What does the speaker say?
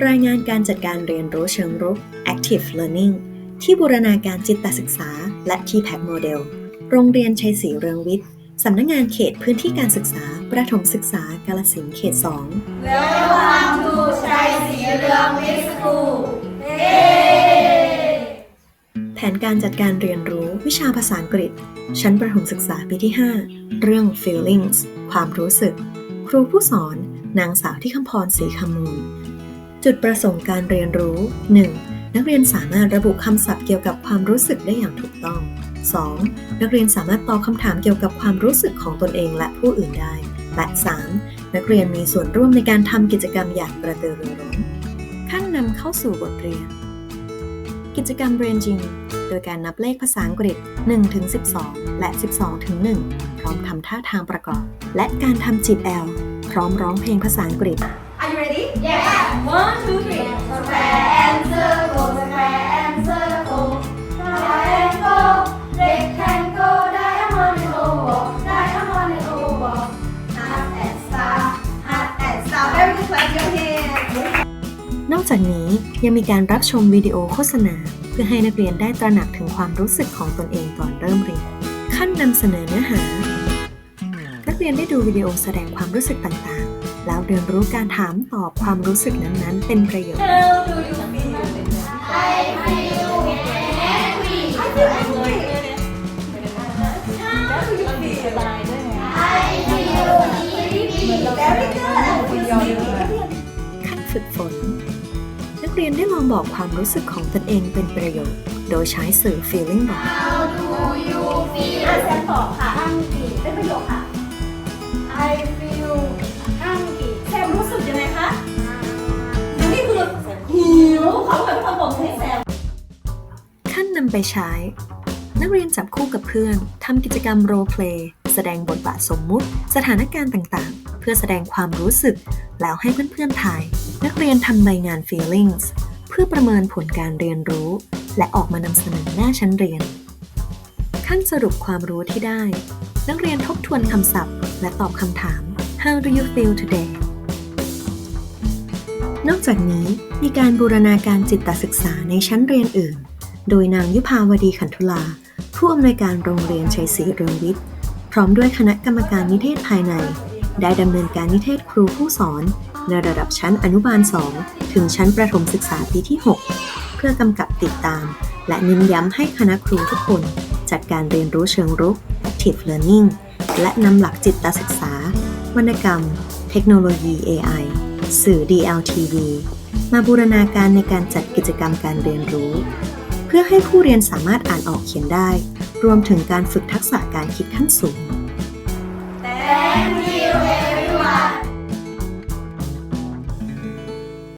การจัดการเรียนรู้เชิงรุก Active Learning ที่บูรณาการจิตศึกษา และ TPAC Model โรงเรียนชัยศรีเรืองวิทย์ สำนักงานเขตพื้นที่การศึกษา ประถมศึกษากาลสินธุ์เขต 2 Welcome to ชัยศรีเรืองวิทย์สคูลเย้แผนการจัดการเรียนรู้วิชาภาษาอังกฤษ ชั้นประถมศึกษาปีที่ 5 เรื่อง feelings ความรู้สึก ครูผู้สอน นางสาวที่คำพรศรีคำมูล จุดประสงค์การเรียนรู้ 1. นักเรียนสามารถระบุคำศัพท์เกี่ยวกับความรู้สึกได้อย่างถูกต้อง 2. นักเรียนสามารถตอบคำถามเกี่ยวกับความรู้สึกของตนเองและผู้อื่นได้ และ 3. นักเรียนมีส่วนร่วมในการทำกิจกรรมอย่างกระตือรือร้น ขั้นนำเข้าสู่บทเรียน กิจกรรมเรียนจริง โดยการนับเลขภาษาอังกฤษ1ถึง12 และ 12ถึง1พร้อมทำท่าทางประกอบ และการทำจีบแอล พร้อมร้องเพลงภาษาอังกฤษ Are you ready? Yeah. One, two, three. Square and circle, square and circle. Triangle, rectangle, diamond and oval, diamond and oval. Heart and star, heart and star. Very good. Clap your hands. นอกจากนี้ยังมีการรับชมวิดีโอโฆษณา เพื่อให้นักเรียนได้ตระหนักถึงความรู้สึกของตนเองก่อนเริ่มเรียน ขั้นนำเสนอเนื้อหา นักเรียนได้ดูวิดีโอแสดงความรู้สึกต่างๆ แล้วเรียนรู้การถามตอบความรู้สึกนั้นๆ เป็นประโยชน์ How do you feel? I feel happy. I feel angry. How do you feel? I feel sleepy. Very good. I feel sleepy. ขั้นฝึกฝน นักเรียนได้ลองบอกความรู้สึกของตนเองเป็นประโยชน์ โดยใช้สื่อ feeling board How do you feel? อะแซมตอบค่ะอังกีเป็นประโยคค่ะ I feel ำไปใช้ นักเรียนจับคู่กับเพื่อนทำกิจกรรม role play แสดงบทบาทสมมุติ สถานการณ์ต่างๆ เพื่อแสดงความรู้สึก แล้วให้เพื่อนๆทาย นักเรียนทำใบงาน feelings เพื่อประเมินผลการเรียนรู้ และออกมานำเสนอหน้าชั้นเรียน ขั้นสรุปความรู้ที่ได้ นักเรียนทบทวนคำศัพท์ และตอบคำถาม How do you feel today นอกจากนี้มีการบูรณาการจิตศึกษาในชั้นเรียนอื่น โดยนางยุพาวดีขันธุลา ผู้อำนวยการโรงเรียนชัยศรีเรืองวิทย์ พร้อมด้วยคณะกรรมการนิเทศภายใน ได้ดำเนินการนิเทศครูผู้สอน ในระดับชั้นอนุบาล 2 ถึงชั้นประถมศึกษาปีที่ 6 เพื่อกำกับติดตาม และเน้นย้ำให้คณะครูทุกคน จัดการเรียนรู้เชิงรุก Active Learning และนำหลักจิตศึกษา วรรณกรรม เทคโนโลยี AI สื่อ DLTV มาบูรณาการในการจัดกิจกรรมการเรียนรู้ เพื่อให้ผู้เรียนสามารถอ่านออกเขียนได้ รวมถึงการฝึกทักษะการคิดขั้นสูง Thank you